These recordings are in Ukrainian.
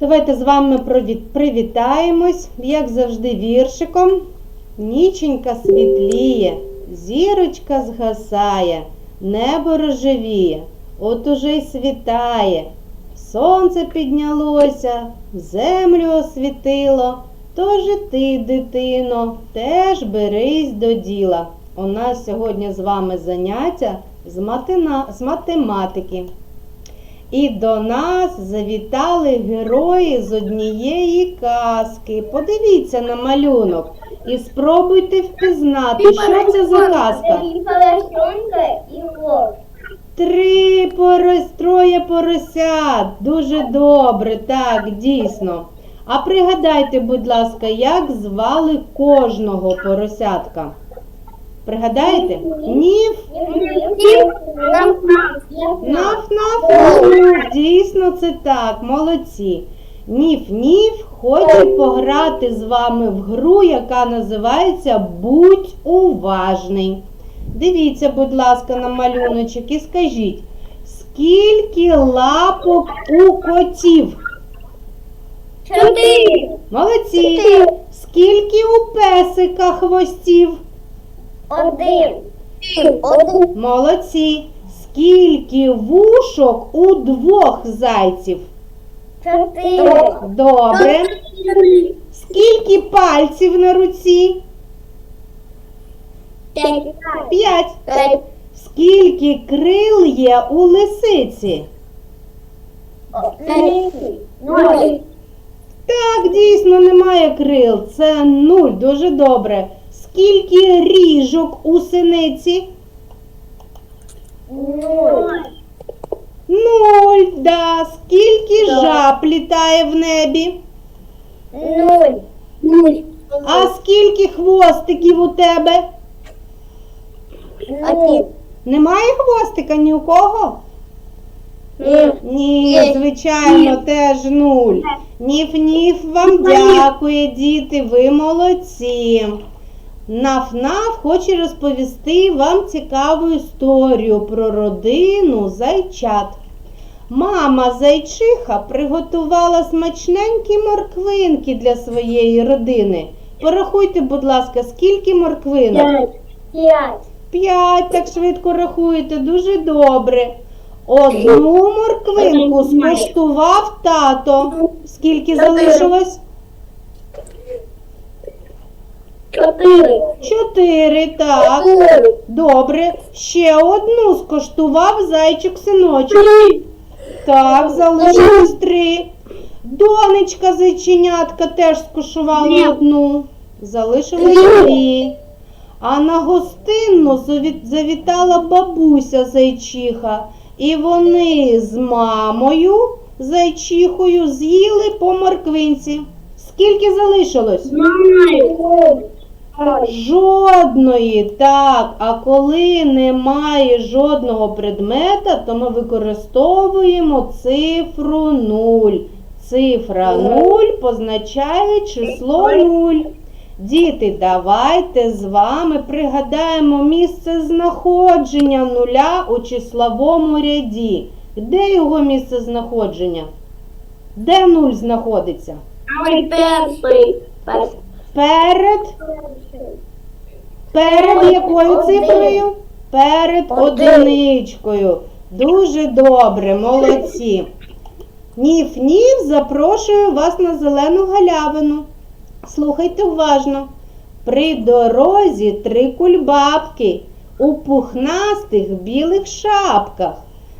Давайте з вами привітаємось, як завжди, віршиком. Ніченька світліє, зірочка згасає, небо рожевіє, от уже й світає. Сонце піднялося, землю освітило. Тож і ти, дитино, теж берись до діла. У нас сьогодні з вами заняття з, математики. І до нас завітали герої з однієї казки. Подивіться на малюнок і спробуйте впізнати, що це за казка. Три порос, троє поросят. Дуже добре, так, дійсно. А пригадайте, будь ласка, як звали кожного поросятка? Пригадаєте? Нів, Наф-наф, дійсно це так, молодці. Ніф-ніф хоче пограти з вами в гру, яка називається Будь уважний. Дивіться, будь ласка, на малюночок і скажіть, скільки лапок у котів? Четыре. Молодці. Скільки у песика хвостів? Один. Один. Молодці. Скільки вушок у двох зайців? Чотири. Добре. Скільки пальців на руці? П'ять. П'ять. П'ять. Скільки крил є у лисиці? Три. Так, дійсно, немає крил. Це нуль. Дуже добре. Скільки ріжок у синиці? Нуль. Нуль. Да. Скільки Так. жаб літає в небі? Нуль. Нуль. А скільки хвостиків у тебе? Один. Немає хвостика ні у кого? Ні, Є. звичайно, теж нуль. Ніф-ніф вам дякує, діти, ви молодці. Наф-наф хоче розповісти вам цікаву історію про родину зайчат. Мама зайчиха приготувала смачненькі морквинки для своєї родини. Порахуйте, будь ласка, скільки морквинок? П'ять. П'ять. Так швидко рахуєте, дуже добре. Одну морквинку скуштував тато. Скільки залишилось? Чотири. Чотири, так. Чотири. Добре. Ще одну скуштував зайчик синочок. Так, залишилось три. Донечка зайченятка теж скуштувала Дві. одну. Залишилось дві. А на гостинну заві- завітала бабуся зайчиха. І вони з мамою зайчихою з'їли по морквинці. Скільки залишилось? Знаю. Жодної, так. А коли немає жодного предмета, то ми використовуємо цифру 0. Цифра 0 позначає число 0. Діти, давайте з вами пригадаємо місце знаходження нуля у числовому ряді. Де його місце знаходження? Де 0 знаходиться? Ой, перший. Перед Перед якою цифрою? Перед одиничкою. Дуже добре, молодці. Ніф-ніф запрошую вас на зелену галявину. Слухайте уважно. При дорозі три кульбабки у пухнастих білих шапках.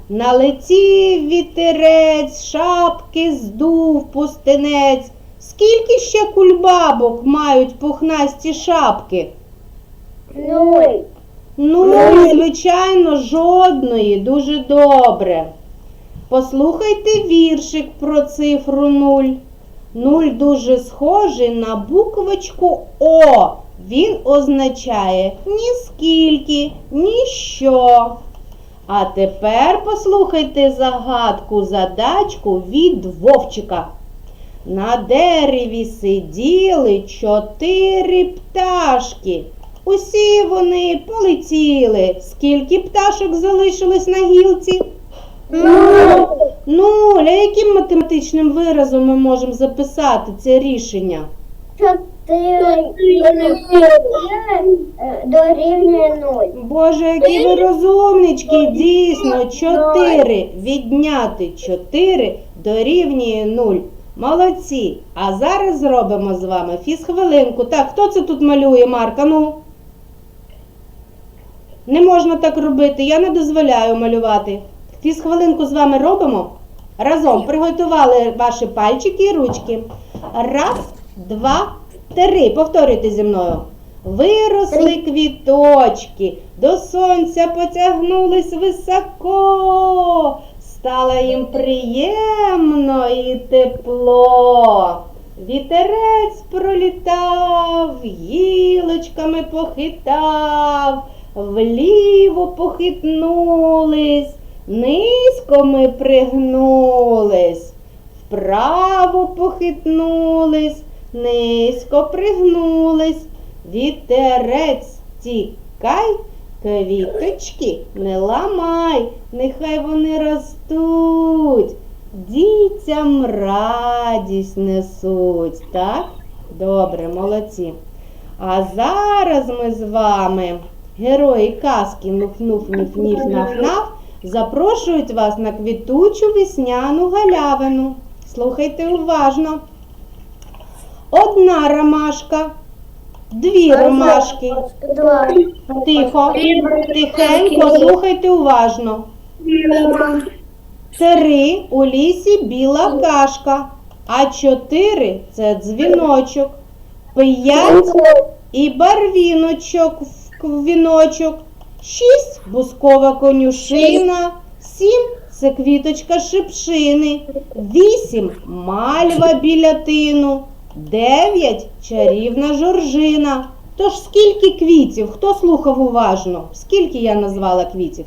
Налетів вітерець, шапки здув пустинець. Скільки ще кульбабок мають пухнасті шапки? Нуль. Ну, звичайно, жодної. Дуже добре. Послухайте віршик про цифру 0. Нуль дуже схожий на буквочку О. Він означає ні скільки, ніщо. А тепер послухайте загадку, задачку від Вовчика. На дереві сиділи чотири пташки. Усі вони полетіли. Скільки пташок залишилось на гілці? Нуль. Нуль. А яким математичним виразом ми можемо записати це рішення? Чотири дорівнює нуль. Боже, які ви розумнички, дійсно, 4 відняти 4 дорівнює 0. Молодці. А зараз зробимо з вами фізхвилинку. Так, хто це тут малює, Марка? Ну? Не можна так робити, я не дозволяю малювати. Фізхвилинку з вами робимо. Разом приготували ваші пальчики і ручки. Раз, два, три. Повторюйте зі мною. Виросли квіточки, до сонця потягнулись високо, стало їм приємно і тепло. Вітерець пролітав, гілочками похитав, вліво похитнулись, низько ми пригнулись, вправо похитнулись, низько пригнулись. Вітерець тікай, квіточки не ламай, нехай вони ростуть, дітям радість несуть. Так? Добре, молодці. А зараз ми з вами, герої казки Нуф-нуф, ніф-ніф, наф-наф, запрошують вас на квітучу весняну галявину. Слухайте уважно. Одна ромашка, дві ромашки. Два. Тихо, тихенько, слухайте уважно. Три у лісі біла кашка, а чотири це дзвіночок, п'ять і барвіночок в віночок, шість бускова конюшина, сім це квіточка шипшини, вісім мальва біля тину, дев'ять чарівна жоржина. Тож скільки квітів? Хто слухав уважно? Скільки я назвала квітів?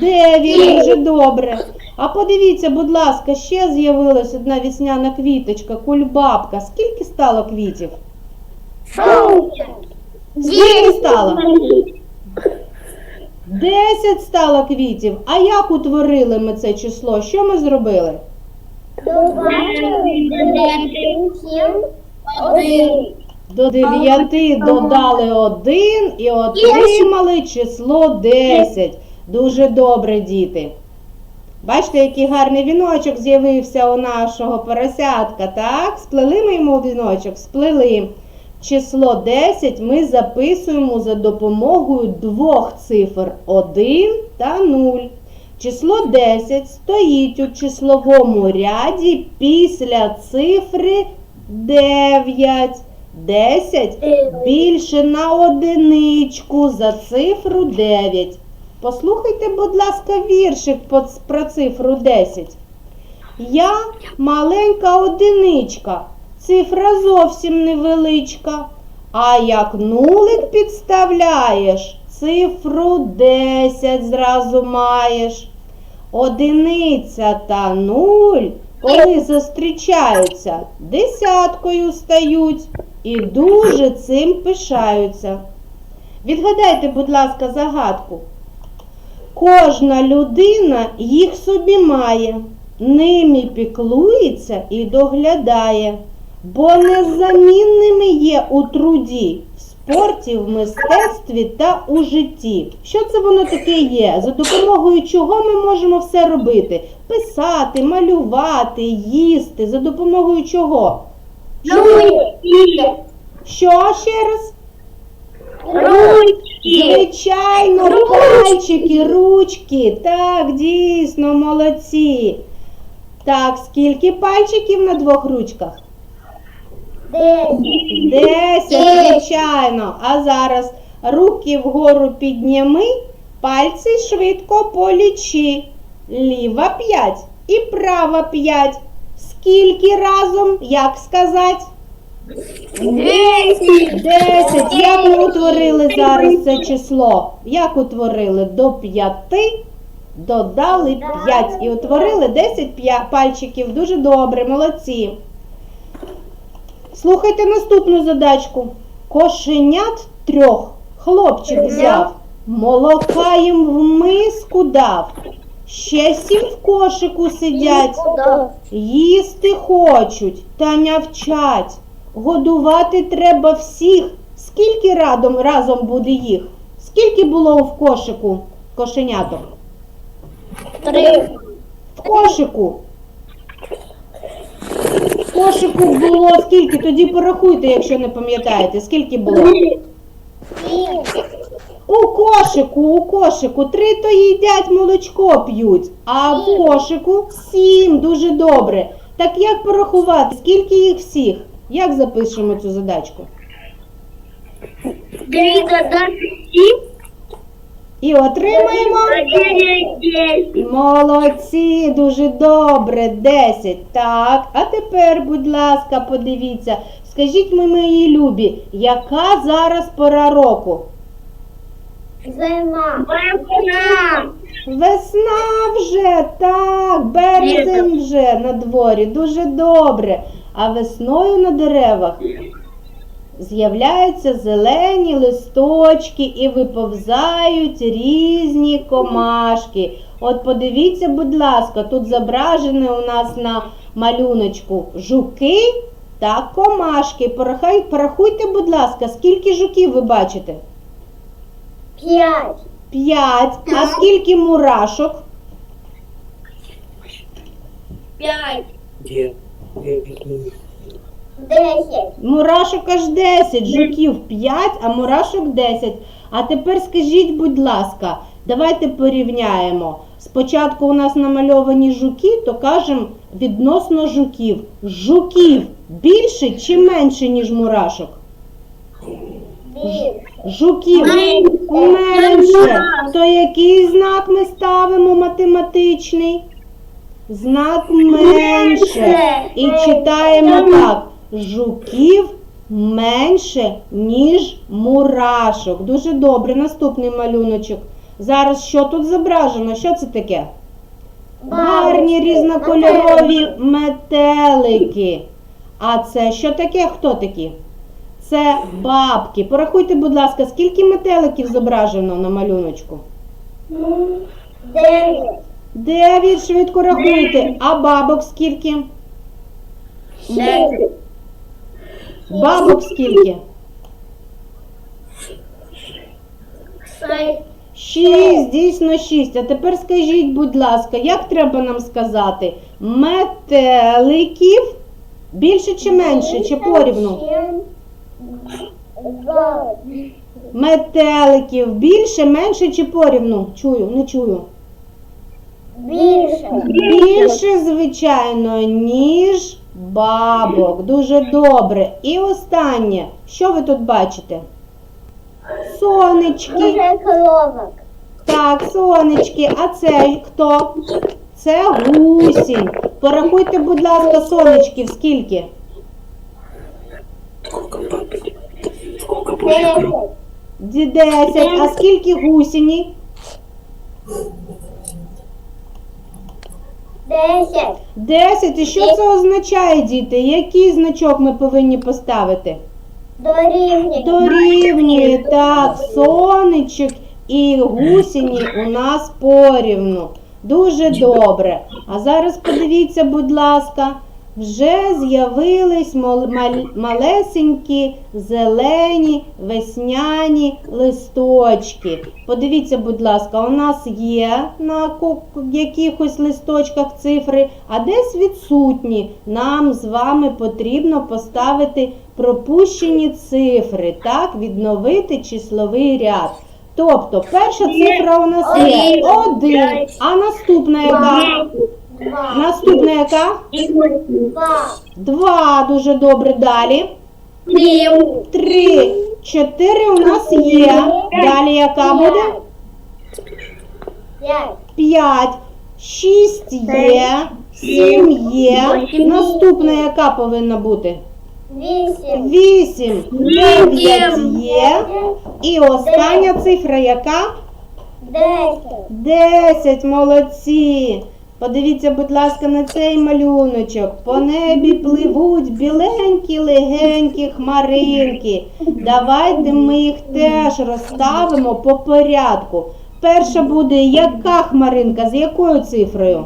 Дев'ять, дуже добре. А подивіться, будь ласка, ще з'явилась одна вісняна квіточка, кульбабка. Скільки стало квітів? Скільки стало? Десять стало квітів. А як утворили ми це число? Що ми зробили? До дев'яти додали один і отримали число 10. Дуже добре, діти. Бачите, який гарний віночок з'явився у нашого поросятка, так? Сплели ми йому віночок? Сплели. Число 10 ми записуємо за допомогою двох цифр 1 та 0. Число 10 стоїть у числовому ряді після цифри 9. 10 більше на одиничку за цифру 9. Послухайте, будь ласка, віршик про цифру 10. Я маленька одиничка, цифра зовсім невеличка. А як нулик підставляєш, цифру 10 зразу маєш. Одиниця та нуль, коли зустрічаються, десяткою стають і дуже цим пишаються. Відгадайте, будь ласка, загадку. Кожна людина їх собі має, ними піклується і доглядає, бо незамінними є у труді, спорті, в мистецтві та у житті. Що це воно таке є? За допомогою чого ми можемо все робити? Писати, малювати, їсти, за допомогою чого? Що ще раз? Ручки. Звичайно, пальчики, ручки. Так, дійсно, молодці. Так, скільки пальчиків на двох ручках? Десять, звичайно. А зараз руки вгору підніми, пальці швидко полічи. Ліва п'ять і права п'ять. Скільки разом, як сказати? Десять. Як ми утворили зараз це число? Як утворили? До п'яти додали п'ять і утворили 10 пальчиків. Дуже добре, молодці. Слухайте наступну задачку. Кошенят трьох хлопчик взяв, молока їм в миску дав. Ще сім в кошику сидять. Їсти хочуть та нявчать. Годувати треба всіх. Скільки радом, разом буде їх? Скільки було в кошику кошеняток? Три. В кошику. Кошику було скільки? Тоді порахуйте, якщо не пам'ятаєте, скільки було. У кошику, у кошику три то їдять, молочко п'ють, а в кошику сім, дуже добре. Так як порахувати, скільки їх всіх? Як запишемо цю задачку? Три додати сім. І отримаємо. Молодці, дуже добре, 10. Так, а тепер, будь ласка, подивіться, скажіть ми, мої любі, яка зараз пора року? Зима. Весна. Весна вже, так, березень вже на дворі, дуже добре. А весною на деревах з'являються зелені листочки і виповзають різні комашки. От подивіться, будь ласка, тут зображені у нас на малюночку жуки та комашки. Порахуй- Порахуйте, будь ласка, скільки жуків ви бачите? П'ять. П'ять. А скільки мурашок? П'ять. Где? Десять. Мурашок аж 10, жуків 5, а мурашок 10. А тепер скажіть, будь ласка, давайте порівняємо. Спочатку у нас намальовані жуки, то кажемо відносно жуків. Жуків більше чи менше, ніж мурашок? Більше. Жуків менше. То який знак ми ставимо математичний? Знак менше. І читаємо так: жуків менше, ніж мурашок. Дуже добре. Наступний малюночок. Зараз що тут зображено? Що це таке? Гарні різнокольорові метелики. А це що таке? Хто такі? Це бабки. Порахуйте, будь ласка, скільки метеликів зображено на малюночку? Дев'ять. Дев'ять, швидко рахуйте. А бабок скільки? Шесть. Бабок скільки? Шість, дійсно шість. А тепер скажіть, будь ласка, як треба нам сказати? Метеликів більше чи менше, чи порівну? Метеликів більше, менше чи порівну? Чую, не чую. Більше. Більше, звичайно, ніж бабок. Дуже добре. І останнє, що ви тут бачите? Сонечки. Дуже коровок. Так, сонечки, а це хто? Це гусінь. Порахуйте, будь ласка, сонечків, скільки? Десять. Десять. А скільки гусіні? Десять. Десять. І що це означає, діти? Який значок ми повинні поставити? Дорівнює. Дорівнює, так, сонечок і гусіні у нас порівну. Дуже добре. А зараз подивіться, будь ласка, вже з'явились мал- мал- малесенькі зелені весняні листочки. Подивіться, будь ласка, у нас є на якихось листочках цифри, а десь відсутні. Нам з вами потрібно поставити пропущені цифри, так, відновити числовий ряд. Тобто, перша цифра у нас є один, а наступна яка? Два. Наступна яка? Два. Два. Дуже добре. Далі. Три. Чотири у нас є. Далі яка буде? П'ять. П'ять. Шість є. Сім є. Наступна яка повинна бути? Вісім. Вісім. Дев'ять є. І остання цифра яка? Десять. Десять, молодці. Подивіться, будь ласка, на цей малюночок. По небі пливуть біленькі, легенькі хмаринки. Давайте ми їх теж розставимо по порядку. Перша буде яка хмаринка? З якою цифрою?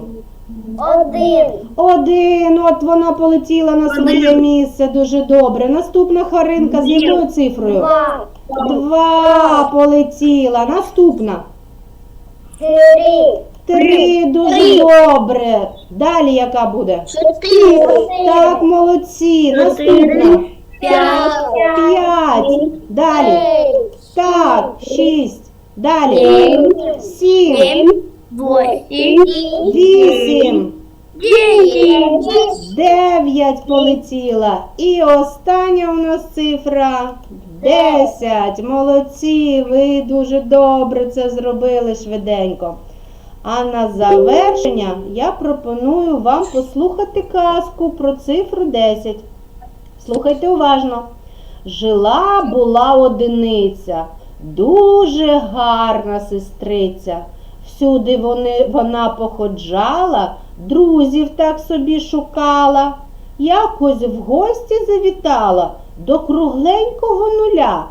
Один. Один. От вона полетіла на своє місце. Дуже добре. Наступна хмаринка з якою цифрою? Два. Два полетіла. Наступна. Три. Три. Дуже добре. Далі яка буде? Чотири. Так, молодці. Наступна. П'ять. П'ять. Далі. Так, шість. Далі. Сім. Вісім. Дев'ять полетіла. І остання у нас цифра десять. Молодці, ви дуже добре це зробили швиденько. А на завершення я пропоную вам послухати казку про цифру 10. Слухайте уважно. Жила була одиниця, дуже гарна сестриця. Всюди вони, вона походжала, друзів так собі шукала. Якось в гості завітала до кругленького нуля.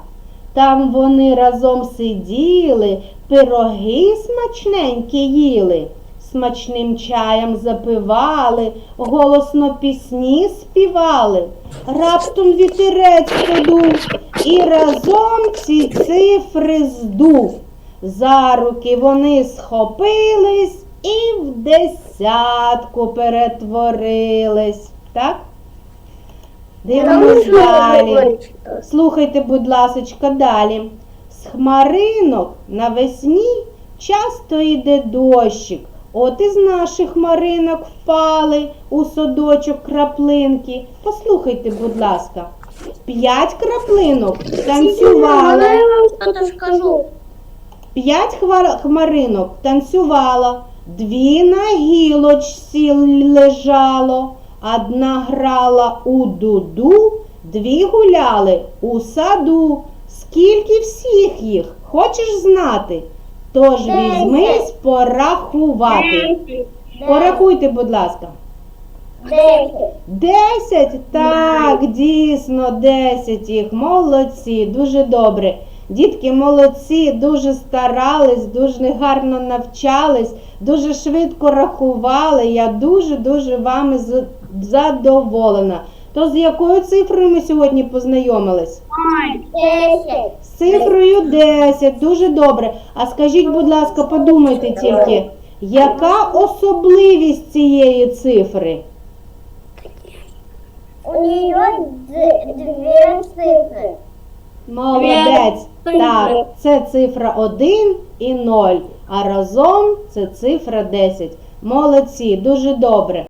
Там вони разом сиділи, пироги смачненькі їли, смачним чаєм запивали, голосно пісні співали. Раптом вітерець подув і разом ці цифри здув. За руки вони схопились і в десятку перетворились. Так? Дивимось далі. Слухайте, будь ласочка, далі. З хмаринок навесні часто йде дощик. От із наших хмаринок впали у садочок краплинки. Послухайте, будь ласка. П'ять краплинок танцювали. П'ять хмаринок танцювала, дві на гілочці лежало, одна грала у дуду, дві гуляли у саду. Скільки всіх їх хочеш знати? Тож візьмись порахувати. Порахуйте, будь ласка. Десять. Десять? Так, дійсно, десять їх. Молодці, дуже добре. Дітки молодці, дуже старались, дуже гарно навчались, дуже швидко рахували. Я дуже-дуже вами задоволена. То з якою цифрою ми сьогодні познайомились? Десять. З цифрою 10, дуже добре. А скажіть, будь ласка, подумайте тільки, яка особливість цієї цифри? У нее д- две цифры. Молодець. Так, це цифра 1 і 0, а разом це цифра 10. Молодці, дуже добре.